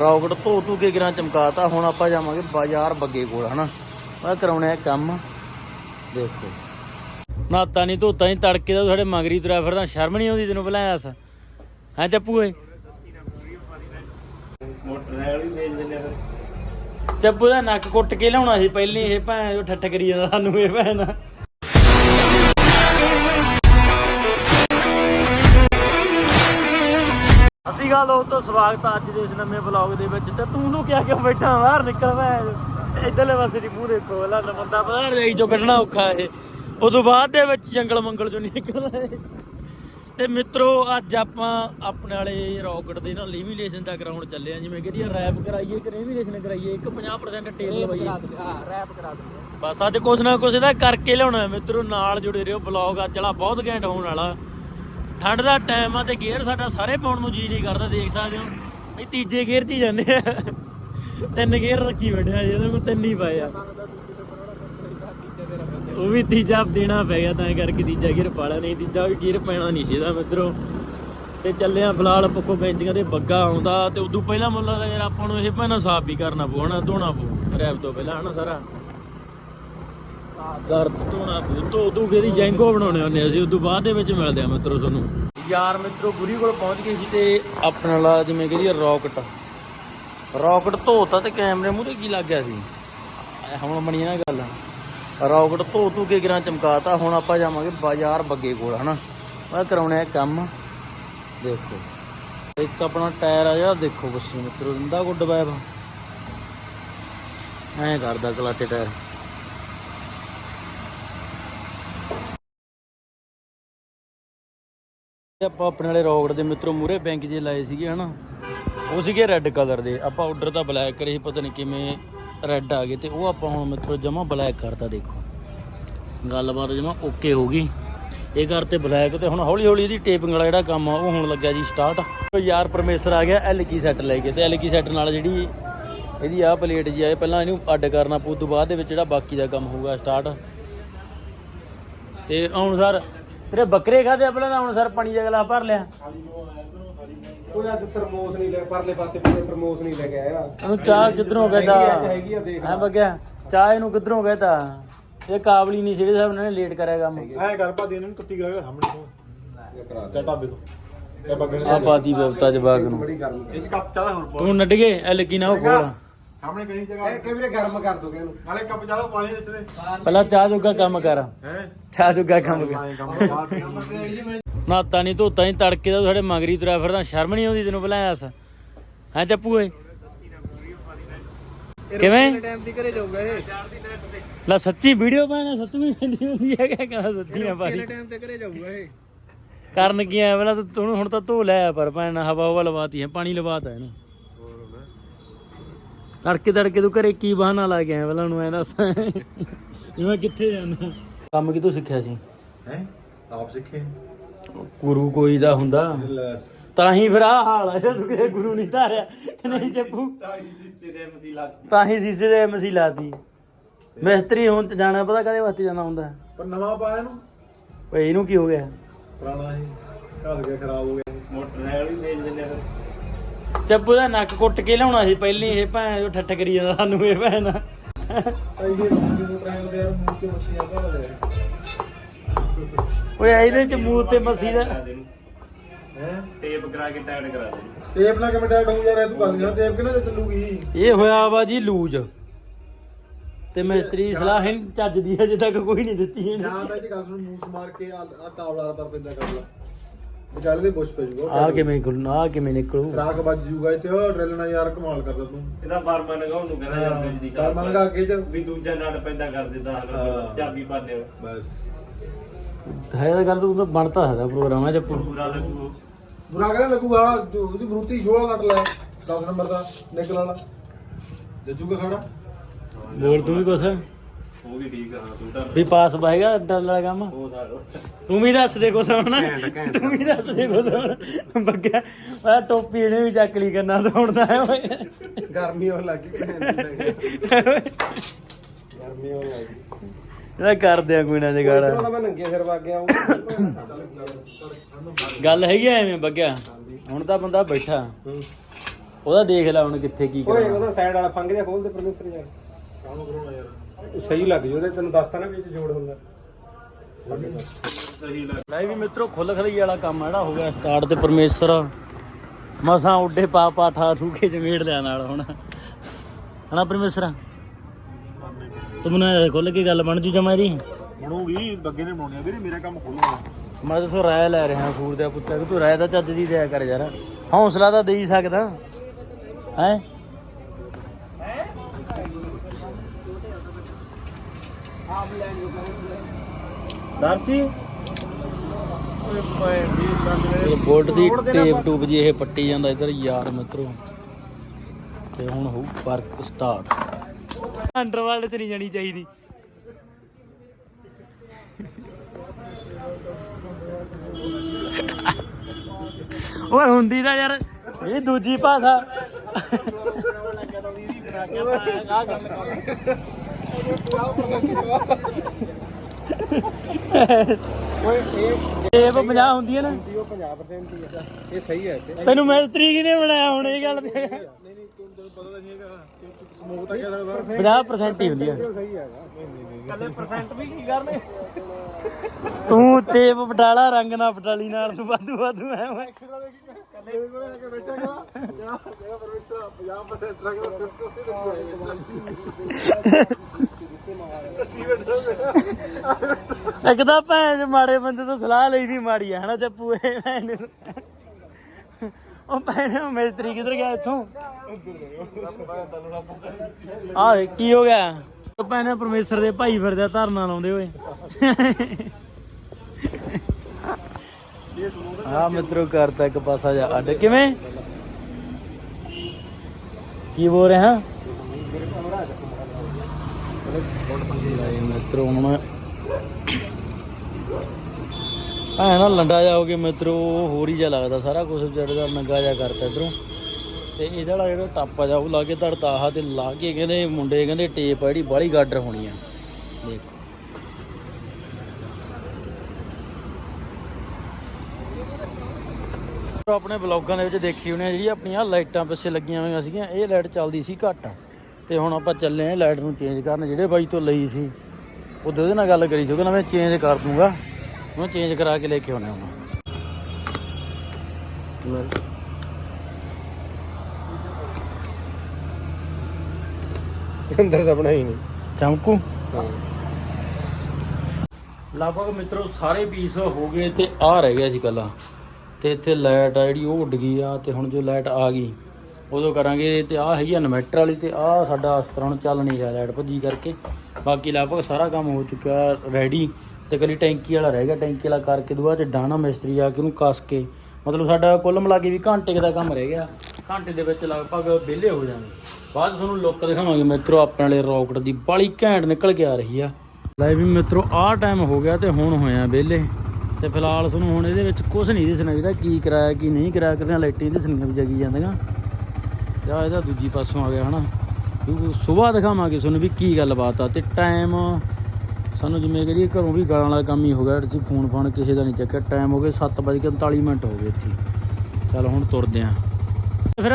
Rocket ਧੋ ਧੂ ਕੇ ਗਿਰਾਂ ਚਮਕਾਤਾ, ਹੁਣ ਆਪਾਂ ਜਾਵਾਂਗੇ ਬਾਜ਼ਾਰ ਬੱਗੇ ਕੋਲ, ਹਨਾ? ਮੈਂ ਕਰਾਉਣਾ ਕੰਮ। ਦੇਖੋ। ਨਾਤਾ ਨਹੀਂ ਧੋਤਾ ਨਹੀਂ ਤੜਕੇ ਦਾ ਸਾਡੇ ਮਗਰੀ ਤੁਰਿਆ ਫਿਰਦਾ, ਸ਼ਰਮ ਨਹੀਂ ਆਉਂਦੀ ਤੈਨੂੰ ਭਲਾ ਸਾ ਹੈ ਚੱਪੂ ਓਏ? ਚੱਪੂ ਦਾ ਨੱਕ ਕੁੱਟ ਕੇ ਲਿਆਉਣਾ ਸੀ, ਪਹਿਲੀ ਇਹ ਭੈਣ ਜੋ ਠੱਠ ਕਰੀ ਜਾਂਦਾ ਸਾਨੂੰ ਇਹ ਭੈਣ। ਅਸੀਂ ਗੱਲ ਉਹ ਤੋਂ ਸਵਾਗਤ ਆ ਅੱਜ ਦੇ ਇਸ ਨਵੇਂ ਵਲੌਗ ਦੇ ਵਿੱਚ। ਤੇ ਤੂੰ ਨੂੰ ਕਿਹਾ ਕਿ ਬੈਠਾ ਬਾਹਰ ਨਿਕਲ ਭੈਣ ਇਧਰਲੇ ਪਾਸੇ ਦੀ ਮੂੰਹ ਦੇਖੋ ਤਾਂ ਬੰਦਾ ਬਾਹਰ ਜਾਈ ਚੋਂ ਕੱਢਣਾ ਔਖਾ ਇਹ। ਉਦੋਂ ਬਾਅਦ ਦੇ ਵਿੱਚ ਜੰਗਲ ਮੰਗਲ ਚੋਂ ਨਿਕਲਦਾ ਤੇ ਮਿੱਤਰੋ ਅੱਜ ਆਪਾਂ ਆਪਣੇ ਵਾਲੇ ਰੌਕਟ ਦੇ ਨਾਲ ਲੀਵੀਲੇਸ਼ਨ ਦਾ ਗਰਾਊਂਡ ਚੱਲੇ ਆ। ਜਿਵੇਂ ਕਿ ਰੈਪ ਕਰਾਈਏ ਕਿ ਲੀਵੀਲੇਸ਼ਨ ਕਰਾਈਏ? ਇੱਕ 50% ਟੇਲ ਲਵਾਈਏ। ਹਾਂ ਰੈਪ ਕਰਾ ਦਿੰਦੇ। ਬਸ ਅੱਜ ਕੁਛ ਨਾ ਕੁਛ ਇਹਦਾ ਕਰਕੇ ਲਿਆਉਣਾ ਮਿੱਤਰੋ। ਨਾਲ ਜੁੜੇ ਰਹੋ ਬਲੌਗ ਅੱਜ ਵਾਲਾ ਬਹੁਤ ਘੈਂਟ ਹੋਣ ਵਾਲਾ। ਠੰਡ ਦਾ ਟਾਈਮ ਆ ਤੇ ਗੇਅਰ ਸਾਡਾ ਸਾਰੇ ਪਾਉਣ ਨੂੰ ਜੀ ਨਹੀਂ ਕਰਦਾ, ਦੇਖ ਸਕਦੇ ਹੋ। ਅਸੀਂ ਤੀਜੇ ਗੇਅਰ 'ਚ ਹੀ ਜਾਂਦੇ ਆ। ਤਿੰਨ ਗੇਅਰ ਰੱਖੀ ਬੈਠਿਆ ਜਿਹਦੇ ਕੋਲ ਤਿੰਨ ਹੀ ਪਏ ਆ। ਉਹ ਵੀ ਤੀਜਾ ਦੇਣਾ ਪੈ ਗਿਆ, ਤਾਂ ਕਰਕੇ ਤੀਜਾ ਗੇਅਰ ਪਾ ਨਹੀਂ ਤੀਜਾ ਵੀ ਗੇਅਰ ਪੈਣਾ ਨਹੀਂ ਸੀ ਇਹਦਾ ਮਿੱਤਰੋ। ਤੇ ਚੱਲਿਆ ਆ ਫਿਲਹਾਲ ਪੱਕੋ ਕੈਂਚੀਆਂ ਤੇ ਬੱਗਾ ਆਉਂਦਾ, ਤੇ ਉਦੋਂ ਪਹਿਲਾਂ ਮੁੱਲਾ ਦਾ ਯਾਰ ਆਪਾਂ ਨੂੰ ਇਹ ਪਹਿਲਾਂ ਸਾਫ਼ ਵੀ ਕਰਨਾ ਪਊ, ਹਨਾ, ਧੋਣਾ ਪਊ ਰੈਪ ਤੋਂ ਪਹਿਲਾਂ, ਹਨਾ, ਸਾਰਾ। ਦਰਦ ਧੋਣਾ ਪਊ ਧੋ ਧੂ ਜੈਂਗੋ ਬਣਾਉਣੇ ਹੁੰਦੇ ਅਸੀਂ, ਉਦੋਂ ਬਾਅਦ ਦੇ ਵਿੱਚ ਮਿਲਦੇ ਆ ਮਿੱਤਰੋ ਤੁਹਾਨੂੰ। ਯਾਰ ਮਿੱਤਰੋ, ਗੁਰੀ ਕੋਲ ਪਹੁੰਚ ਗਏ ਸੀ ਤੇ ਆਪਣੇ ਵਾਲਾ ਜਿਵੇਂ ਕਹਦੀ ਰੌਕਟ। ਰੌਕਟ ਧੋਤਾ ਤੇ ਕੈਮਰੇ ਮੂਹਰੇ ਕੀ ਲੱਗ ਗਿਆ ਸੀ? ਹੁਣ ਬਣੀ ਨਾ ਗੱਲ। ਰੌਕਟ ਧੋ ਧੂ ਕੇ ਗਿਰਾਂ ਚਮਕਾਤਾ, ਹੁਣ ਆਪਾਂ ਜਾਵਾਂਗੇ ਬਾਜ਼ਾਰ ਬੱਗੇ ਕੋਲ, ਹਨਾ? ਮੈਂ ਕਰਾਉਣਾ ਕੰਮ। ਦੇਖੋ। ਇੱਕ ਆਪਣਾ ਟਾਇਰ ਆ ਜਿਹੜਾ, ਦੇਖੋ ਬੱਸੀ ਮਿੱਤਰੋ, ਦਿੰਦਾ ਗੁੱਡ ਬੈਬ ਐਂ ਕਰਦਾ ਕਲਾਟੇ ਟਾਇਰ। ਆਪਾਂ ਆਪਣੇ ਵਾਲੇ ਰੌਕਟ ਦੇ ਮਿੱਤਰੋ ਮੂਰੇ ਬੈਂਕ ਜੇ ਲਾਏ ਸੀਗੇ, ਹਨਾ? ਉਹ ਸੀਗੇ ਰੈੱਡ ਕਲਰ ਦੇ। ਆਪਾਂ ਆਰਡਰ ਤਾਂ ਬਲੈਕ ਕਰੇ ਸੀ, ਪਤਾ ਨਹੀਂ ਕਿਵੇਂ ਰੈੱਡ ਆ ਗਏ ਤੇ ਉਹ ਆਪਾਂ ਹੁਣ ਮਿੱਤਰੋ ਜਮਾ ਬਲੈਕ ਕਰਤਾ, ਦੇਖੋ। ਗੱਲਬਾਤ ਜਮਾ ਓਕੇ ਹੋ ਗਈ। ਇਹ ਕਰਤੇ ਬਲੈਕ ਤੇ ਹੁਣ ਹੌਲੀ ਹੌਲੀ ਇਹਦੀ ਟੇਪਿੰਗ ਵਾਲਾ ਜਿਹੜਾ ਕੰਮ ਆ, ਉਹ ਹੁਣ ਲੱਗਿਆ ਜੀ ਸਟਾਰਟ ਯਾਰ ਪਰਮੇਸ਼ਰ ਆ ਗਿਆ ਐਲਕੀ ਸੈੱਟ ਲੈ ਕੇ ਤੇ ਐਲਕੀ ਸੈੱਟ ਨਾਲ ਜਿਹੜੀ ਇਹਦੀ ਆਹ ਪਲੇਟ ਜੀ ਆਏ, ਪਹਿਲਾਂ ਇਹਨੂੰ ਅੱਡ ਕਰਨਾ ਪਊ ਤੋਂ ਬਾਅਦ ਦੇ ਵਿੱਚ ਜਿਹੜਾ ਬਾਕੀ ਦਾ ਕੰਮ ਹੋਊਗਾ ਸਟਾਰਟ ਤੇ ਹੁਣ ਸਰ ਤੇਰੇ ਬੱਕਰੇ ਖਾਦੇ ਆ ਪਹਿਲਾਂ ਤਾਂ ਹੁਣ ਸਰ ਪਾਣੀ ਦਾ ਗਲਾ ਭਰ ਲਿਆ। ਉਹ ਅੱਜ ਥਰਮੋਸ ਨਹੀਂ ਲੈ ਪਰਲੇ ਪਾਸੇ ਪੂਰੇ ਥਰਮੋਸ ਨਹੀਂ ਲੈ ਕੇ ਆਇਆ। ਉਹਨੂੰ ਚਾਹ ਕਿੱਧਰੋਂ ਕਹਿੰਦਾ ਹੈਗੀ ਆ, ਹੈਗੀ ਆ, ਦੇਖ ਹੈ ਬੱਗਿਆ ਚਾਹ ਇਹਨੂੰ ਕਿੱਧਰੋਂ ਕਹਿੰਦਾ ਇਹ ਕਾਬਲੀ ਨਹੀਂ ਜਿਹੜੇ ਸਾਹਿਬ ਨੇ ਲੇਟ ਕਰਿਆ ਕੰਮ। ਐ ਕਰ ਭਾਦੀ ਇਹਨਾਂ ਨੂੰ ਕੁੱਤੀ ਕਰਾ ਕੇ ਸਾਹਮਣੇ ਤੋਂ। ਚਾ ਢਾਬੇ ਤੋਂ। ਆ ਪਾਤੀ ਬਵਤਾ ਜਵਾਗ ਨੂੰ। ਇਹ ਕੱਪ ਚਾਹ ਦਾ ਹੋਰ ਪਾ। ਤੂੰ ਨੱਡ ਗਏ ਐ ਲੱਗੀ ਨਾ ਉਹ ਸਾਹਮਣੇ ਕਹੀਂ ਜਗ੍ਹਾ ਇਹ ਕਿ ਵੀਰੇ ਗਰਮ ਕਰ ਦੋਗੇ ਇਹਨੂੰ। ਨਾਲੇ ਕੱਪ ਚਾਹ ਦਾ ਪਾਣੀ ਵਿੱਚ ਦੇ ਪਹਿਲਾਂ ਚਾਹ ਜੋਗਾ ਕੰਮ ਕਰ। ਹੈ? ਚਾਹ ਜੋਗਾ ਕੰਮ ਕਰ। ਕੰਮ ਪੀਣਾ ਨਾਤਾ ਨਹੀਂ ਧੋਤਾ ਨਹੀਂ ਤੜਕੇ ਦਾ ਸਾਡੇ ਮਗਰੀ ਤੁਰਿਆ ਫਿਰਦਾ ਸ਼ਰਮ ਨਹੀਂ ਆਉਂਦੀ ਤੈਨੂੰ ਬੁਲਾਇਆ ਸਾ ਹੈ ਚੱਪੂ ਓਏ? ਕਿਵੇਂ? ਟਾਈਮ ਦੀ ਘਰੇ ਜਾਊਗਾ ਇਹ। ਲੈ ਸੱਚੀ ਵੀਡੀਓ ਪਾਣਾ ਸੱਚ ਵੀ ਪੈਂਦੀ ਹੁੰਦੀ ਹੈ ਕਿ ਕਹਿੰਦਾ ਸੱਚੀ ਆ ਭਾਈ ਟਾਈਮ ਤੇ ਘਰੇ ਜਾਊਗਾ ਇਹ। ਕਰਨ ਕੀ ਆ ਪਹਿਲਾਂ ਤਾਂ ਤੂੰ ਹੁਣ ਤਾਂ ਧੋ ਲਿਆ ਪਰ ਭੈਣ ਹਵਾ ਹਵਾ ਲਵਾਤੀ ਹੈ ਪਾਣੀ ਲਵਾਤਾ ਇਹਨੂੰ। ਤੜਕੇ ਤੜਕੇ ਤੂੰ ਘਰੇ ਕੀ ਬਹਾਨਾ ਲਾ ਕੇ ਆਇਆ ਪਹਿਲਾਂ ਨੂੰ ਐ ਦੱਸ। ਜਿਵੇਂ ਕਿੱਥੇ ਜਾਣਾ? ਕੰਮ ਕਿਤੋਂ ਸਿੱਖਿਆ ਸੀ? ਹੈ? ਆਪ ਸਿੱਖੇ। ਗੁਰੂ ਕੋਈ ਦਾ ਹੁੰਦਾ। ਤਾਂ ਹੀ ਫਿਰ ਆ ਹਾਲ ਆ ਜੇ ਤੂੰ ਗੁਰੂ ਨਹੀਂ ਧਾਰਿਆ ਨਹੀਂ ਚੱਪੂ ਤਾਂ ਹੀ ਸੀਸੇ ਦੇ ਮਸੀ ਲਾਤੀ। ਮਿਸਤਰੀ ਹੁਣ ਤੇ ਜਾਣਾ ਪਤਾ ਕਦੇ ਵਾਸਤੇ ਜਾਣਾ ਹੁੰਦਾ? ਹੈ? ਪਰ ਨਵਾਂ ਪਾਇਆ ਇਹਨੂੰ। ਓਏ ਇਹਨੂੰ ਕੀ ਹੋ ਗਿਆ? ਪੁਰਾਣਾ ਇਹ। ਘਸ ਗਿਆ ਖਰਾਬ ਹੋ ਗਿਆ। ਮੋਟਰਸਾਈਕਲ ਵੀ ਵੇਚ ਦਿੰਦੇ ਫਿਰ। ਚੱਪੂ ਦਾ ਨੱਕ ਕੁੱਟ ਕੇ ਲਿਆਉਣਾ ਸੀ ਪਹਿਲੀ ਇਹ ਭੈਣ ਜੋ ਠੱਠ ਕਰੀ ਜਾਂਦਾ ਸਾਨੂੰ ਇਹ ਭੈਣ। ਦੇ ਯਾਰ ਮੂੰਹ ਤੇ ਓਏ ਇਹਦੇ ਚ ਮੂੰਹ ਤੇ ਮਸੀ ਦਾ ਹੈ ਟੇਪ ਕਰਾ ਕੇ ਟਾਈਟ ਕਰਾ ਦੇ। ਟੇਪ ਨਾਲ ਕਿਵੇਂ ਟੈਟ ਹੋ ਯਾਰ ਇਹ ਤੂੰ ਕਰ ਲਿਆ ਟੇਪ ਕਿਹਨੇ ਤੇ ਚੱਲੂਗੀ? ਇਹ ਹੋਇਆ ਵਾ ਜੀ ਲੂਜ। ਤੇ ਮਿਸਤਰੀ ਸਲਾਹ ਹੀ ਨੀ ਚੱਜਦੀ ਅਜੇ ਤੱਕ ਕੋਈ ਨਹੀਂ ਦਿੱਤੀ ਇਹਨੇ। ਜਾਂ ਤਾਂ ਇਹ ਗੱਲ ਸੁਣ ਮੂੰਹ ਮਾਰ ਕੇ ਆ ਕਾਬਲਾ ਪਰ ਪੈਂਦਾ ਕਰ ਲਾ। ਵਿਚਾਲੇ ਦੇ ਬੁਸ਼ ਪੈ ਜੂਗਾ ਆ ਕਿਵੇਂ ਖੁੱਲਣਾ ਆ ਕਿਵੇਂ ਨਿਕਲੂ? ਰਾਕ ਵੱਜ ਜੂਗਾ ਚ ਡਰਿਲ ਨਾਲ ਯਾਰ ਕਮਾਲ ਕਰਦਾ ਤੂੰ। ਇਹਦਾ ਬਾਰਮਾ ਨਗਾਉਣ ਨੂੰ ਕਹਿੰਦਾ ਯਾਰ ਫ੍ਰਿਜ ਦੀ ਕਰ ਮੰਗਾ ਅੱਗੇ ਚ ਵੀ ਦੂਜਾ ਨਟ ਪੈਂਦਾ ਕਰ ਦਿੱਤਾ ਹਾਂ। ਚਾਬੀ ਪਾਣੇ ਬਸ। ਹੈ ਤਾਂ ਗੱਲ ਤੂੰ ਤਾਂ ਬਣਤਾ ਸਕਦਾ ਪ੍ਰੋਗਰਾਮ ਹੈ ਜੱਪੂ ਪੂਰਾ ਲੱਗੂ। ਬੁਰਾ ਕਹਿੰਦਾ ਲੱਗੂਗਾ? ਜੋ ਉਹਦੀ ਬਰੂਤੀ ਸ਼ੋਅ ਕੱਟ ਲੈ 10 ਨੰਬਰ ਦਾ ਨਿਕਲ ਵਾਲਾ। ਜੱਜੂਗਾ ਖੜਾ ਬੋਲ ਤੂੰ ਵੀ ਕੁਛ? ਉਹ ਵੀ ਠੀਕ ਆ ਹਾਂ ਤਾਂ ਵੀ ਪਾਸ ਬਾਏਗਾ ਡਰ ਵਾਲਾ ਕੰਮ? ਉਹ ਦਾ ਤੂੰ ਵੀ ਦੱਸ ਦੇ ਕੁਛ ਹੁਣ। ਤੂੰ ਵੀ ਦੱਸ ਦੇ ਕੁਛ ਹੁਣ। ਬੱਗਿਆ ਮੈਂ ਟੋਪੀ ਇਹਨੇ ਵੀ ਚੱਕ ਲਈ ਕਰਨਾ ਦੌੜਦਾ ਹੈ ਓਏ ਗਰਮੀ ਹੋਣ ਲੱਗੀ ਗਰਮੀ ਹੋਣ ਲੱਗੀ ਇਹਦਾ ਕਰਦੇ ਆ ਕੋਈ ਨਾ ਜਗਾੜ। ਮੈਂ ਨੰਗੇ ਸਿਰ ਵਗ ਗਿਆ ਉਹ ਗੱਲ ਹੈਗੀ ਆ ਐਵੇਂ ਬੱਗਿਆ ਹੁਣ ਤਾਂ ਬੰਦਾ ਬੈਠਾ। ਉਹਦਾ ਦੇਖ ਲੈ ਹੁਣ ਕਿੱਥੇ ਕੀ ਓਏ ਕਰਨਾ। ਉਹਦਾ ਸਾਈਡ ਵਾਲਾ ਫੰਗ ਜਿਹਾ ਖੋਲ ਦੇ ਪਰਮੇਸ਼ਰ ਯਾਰ। ਕਾਹਨੂੰ ਕਰਾਉਣਾ ਯਾਰ? ਉਹ ਸਹੀ ਲੱਗ ਜੂ ਉਹਦੇ ਤੈਨੂੰ ਦੱਸਤਾ ਨਾ ਵਿੱਚ ਜੋੜ ਹੁੰਦਾ। ਸਹੀ ਲੱਗ ਲੈ ਵੀ ਮਿੱਤਰੋ ਖੁੱਲ ਖਲਈ ਵਾਲਾ ਕੰਮ ਆ ਜਿਹੜਾ ਹੋ ਗਿਆ ਸਟਾਰਟ ਤੇ ਪਰਮੇਸ਼ਰ। ਮਸਾਂ ਉੱਡੇ ਪਾ ਪਾ ਠਾ ਠੂਕੇ ਜਮੇੜ ਲਿਆ ਨਾਲ ਹੁਣ। ਹਣਾ ਪਰਮੇਸ਼ਰ? ਤੂੰ ਮੈਨੂੰ ਖੁੱਲ ਕੇ ਗੱਲ ਬਣ ਜੂ ਜਮਾ ਦੀ ਬਣੂਗੀ ਬੱਗੇ ਨੇ ਬਣਾਉਣੀ ਆ ਵੀਰੇ ਮੇਰਾ ਕੰਮ ਖੋਲਣਾ ਮੈਂ ਤਾਂ ਤੋਂ ਰਾਇ ਲੈ ਰਿਹਾ ਸੂਰ ਦੇ ਪੁੱਤਰ ਕਿ ਤੂੰ ਰਾਇ ਤਾਂ ਚੱਜ ਦੀ ਦਿਆ ਕਰ ਯਾਰ। ਹੌਸਲਾ ਤਾਂ ਦੇ ਹੀ ਸਕਦਾ। ਹੈ? ਦਰਸੀ? ਇਹ ਬੋਲਟ ਦੀ ਟੇਪ ਟੂਪ ਜੀ ਇਹ ਪੱਟੀ ਜਾਂਦਾ ਇਧਰ ਯਾਰ ਮਿੱਤਰੋ। ਤੇ ਹੁਣ ਹੋਊ ਵਰਕ ਸਟਾਰਟ। ਅੰਡਰਵਰਲਡ ਚ ਨਹੀਂ ਜਾਣੀ ਚਾਹੀਦੀ। ਓਏ ਹੁੰਦੀ ਤਾਂ ਯਾਰ ਇਹ ਦੂਜੀ ਭਾਸ਼ਾ। ਓਏ ਇਹ ਟੇਪ 50 ਹੁੰਦੀ ਹੈ ਨਾ। ਉਹ 50% ਹੀ ਆ। ਇਹ ਸਹੀ ਹੈ ਤੇ ਤੈਨੂੰ ਮਿਸਤਰੀ ਕਿਨੇ ਬਣਾਇਆ ਹੁਣ ਇਹ ਗੱਲ ਤੇ। ਨਹੀਂ ਨਹੀਂ ਤੈਨੂੰ ਤੈਨੂੰ ਪਤਾ ਤਾਂ ਨਹੀਂ ਹੈਗਾ। ਕਿ ਸਮੂਹ ਤਾਂ ਕਹਿ ਸਕਦਾ। 50% ਹੀ ਹੁੰਦੀ ਹੈ ਸਹੀ ਹੈਗਾ ਕੱਲੇ ਪਰਸੈਂਟ ਵੀ ਕੀ ਕਰਨੇ? ਤੂੰ ਪਟਾਲਾ ਰੰਗ ਨਾ ਪਟਾਲੀ ਨਾਲ ਤੂੰ ਵਾਧੂ ਵਾਧੂ ਐ ਓਏ ਮੇਰੇ ਕੋਲ ਆ ਕੇ ਬੈਠਾਗਾ। ਜਿਹੜਾ ਜਿਹੜਾ ਪਰਮੇਸ਼ਰ 50% ਰੱਖਦਾ ਇੱਕ ਤਾਂ ਭੈਣ ਚ ਮਾੜੇ ਬੰਦੇ ਤੋਂ ਸਲਾਹ ਲਈ ਵੀ ਮਾੜੀ ਆ ਹਨਾ ਚੱਪੂ ਇਹ ਭੈਣ ਨੂੰ। ਉਹ ਭੈਣ ਉਹ ਮਿਸਤਰੀ ਕਿੱਧਰ ਗਿਆ ਇੱਥੋਂ? ਆਹ ਕੀ ਹੋ ਗਿਆ? ਉਹ ਭੈਣੇ ਪਰਮੇਸ਼ਰ ਦੇ ਭਾਈ ਫਿਰਦੇ ਆ ਧਰਨਾ ਲਾਉਂਦੇ ਹੋਏ। ਆ ਮਿੱਤਰੋ ਕਰਤਾ ਇੱਕ ਪਾਸਾ ਜਾ ਅੱਡ। ਕਿਵੇਂ? ਕੀ ਬੋਲ ਰਹੇ? ਹਾਂ ਮਿੱਤਰੋ ਹੁਣ ਆ ਨਾ ਲੰਡਾ ਜਾ ਹੋ ਗਿਆ ਮਿੱਤਰੋ, ਉਹ ਹੋਰ ਹੀ ਜਾ ਲੱਗਦਾ ਸਾਰਾ ਕੁਝ ਜਿਹੜਾ ਨੰਗਾ ਜਾ ਕਰਤਾ ਇਧਰੋਂ। ਤੇ ਇਹਦਾ ਵਾਲਾ ਜਿਹੜਾ ਟਾਪਾ ਜਾ ਉਹ ਲਾ ਕੇ ਧੜਤਾ ਆਹ ਤੇ ਲਾ ਕੇ ਕਹਿੰਦੇ ਮੁੰਡੇ ਕਹਿੰਦੇ ਟੇਪ ਆ ਜਿਹੜੀ, ਬਾਹਲੀ ਗਾਡਰ ਹੋਣੀ ਆ। ਦੇਖ। ਆਪਣੇ ਬਲੌਗਾਂ ਦੇ ਵਿੱਚ ਦੇਖੀ ਹੋਣੀ ਆ ਜਿਹੜੀ ਆਪਣੀਆਂ ਲਾਈਟਾਂ ਪਿੱਛੇ ਲੱਗੀਆਂ ਹੋਈਆਂ ਸੀਗੀਆਂ, ਇਹ ਲਾਈਟ ਚੱਲਦੀ ਸੀ ਘੱਟ। ਤੇ ਹੁਣ ਆਪਾਂ ਚੱਲੇ ਆ ਲਾਈਟ ਨੂੰ ਚੇਂਜ ਕਰਨ, ਜਿਹੜੇ ਬਾਈ ਤੋਂ ਲਈ ਸੀ। ਉਹਦੇ ਉਹਦੇ ਨਾਲ ਗੱਲ ਕਰੀ ਸੀ, ਉਹ ਕਹਿੰਦਾ ਮੈਂ ਚੇਂਜ ਕਰ ਦੂੰਗਾ। ਮੈਂ ਚੇਂਜ ਕਰਾ ਕੇ ਲੈ ਕੇ ਆਉਣਾ ਹੁਣ ਅੰਦਰ ਤਾਂ ਬਣਾਈ ਨਹੀਂ। ਚਮਕੂ? ਲਗਭਗ ਮਿੱਤਰੋ ਸਾਰੇ ਪੀਸ ਹੋ ਗਏ ਤੇ ਆ ਰਹਿ ਗਿਆ ਸੀ ਕੱਲਾ ਤੇ ਇੱਥੇ ਲਾਈਟ ਆ ਜਿਹੜੀ ਉਹ ਉੱਡ ਗਈ ਆ ਤੇ ਹੁਣ ਜੋ ਲਾਈਟ ਆ ਗਈ ਉਦੋਂ ਕਰਾਂਗੇ ਤੇ ਆ ਹੈਗੀ ਇਨਵਰਟਰ ਵਾਲੀ ਤੇ ਆ ਸਾਡਾ ਇਸ ਤਰ੍ਹਾਂ ਚੱਲ ਨਹੀਂ ਰਿਹਾ ਲਾਈਟ ਭੱਜੀ ਕਰਕੇ। ਬਾਕੀ ਲਗਭਗ ਸਾਰਾ ਕੰਮ ਹੋ ਚੁੱਕਾ ਰੈਡੀ ਤੇ ਕੱਲੀ ਟੈਂਕੀ ਵਾਲਾ ਰਹਿ ਗਿਆ, ਟੈਂਕੀ ਵਾਲਾ ਕਰਕੇ ਦੁਆ ਚ ਡਾਣਾ ਮਿਸਤਰੀ ਆ ਕੇ ਉਹਨੂੰ ਕੱਸ ਕੇ। ਮਤਲਬ ਸਾਡਾ ਕੁੱਲ ਮਿਲਾ ਕੇ ਵੀ ਘੰਟੇ ਦਾ ਕੰਮ ਰਹਿ ਗਿਆ। ਘੰਟੇ ਦੇ ਵਿੱਚ ਲਗਭਗ ਵਿਹਲੇ ਹੋ ਜਾਣਗੇ ਬਾਅਦ 'ਚ ਤੁਹਾਨੂੰ ਲੁੱਕ ਦਿਖਾਵਾਂਗੇ ਮਿੱਤਰੋ, ਆਪਣੇ ਵਾਲੇ ਰੌਕਟ ਦੀ ਬਾਲੀ ਘੈਂਟ ਨਿਕਲ ਕੇ ਆ ਰਹੀ ਆ। ਲੈ ਵੀ ਮਿੱਤਰੋ, ਆਹ ਟਾਈਮ ਹੋ ਗਿਆ ਤੇ ਹੁਣ ਹੋਇਆ ਵਿਹਲੇ। ਤੇ ਫਿਲਹਾਲ ਤੁਹਾਨੂੰ ਹੁਣ ਇਹਦੇ ਵਿੱਚ ਕੁਝ ਨਹੀਂ ਦਿਸਣਾ ਜਿਹੜਾ ਕੀ ਕਰਾਇਆ, ਕੀ ਨਹੀਂ ਕਰਾਇਆ ਕਿਹੜੀਆਂ ਲਾਈਟਾਂ ਹੀ ਦਿਸਣੀਆਂ ਵੀ ਜਗੀ ਜਾਂਦੀਆਂ। ਜਾਂ ਇਹਦਾ ਦੂਜੀ ਪਾਸੋਂ ਆ ਗਿਆ ਹਨਾ। ਸਵੇਰ ਦਿਖਾਵਾਂਗੇ ਤੁਹਾਨੂੰ ਵੀ ਕੀ ਗੱਲਬਾਤ ਆ। ਤੇ ਟਾਈਮ ਸਾਨੂੰ ਜਿਵੇਂ ਕਰੀਏ ਘਰੋਂ ਵੀ ਗਾਲਾਂ ਵਾਲਾ ਕੰਮ ਹੀ ਹੋ ਗਿਆ, ਅਸੀਂ ਫੋਨ ਫਾਨ ਕਿਸੇ ਦਾ ਨਹੀਂ ਚੱਕਿਆ। ਟਾਈਮ ਹੋ ਗਿਆ 7:39 ਮਿੰਟ ਹੋ ਗਏ ਇੱਥੇ। ਚੱਲ ਹੁਣ ਤੁਰਦੇ ਆਂ। ਫਿਰ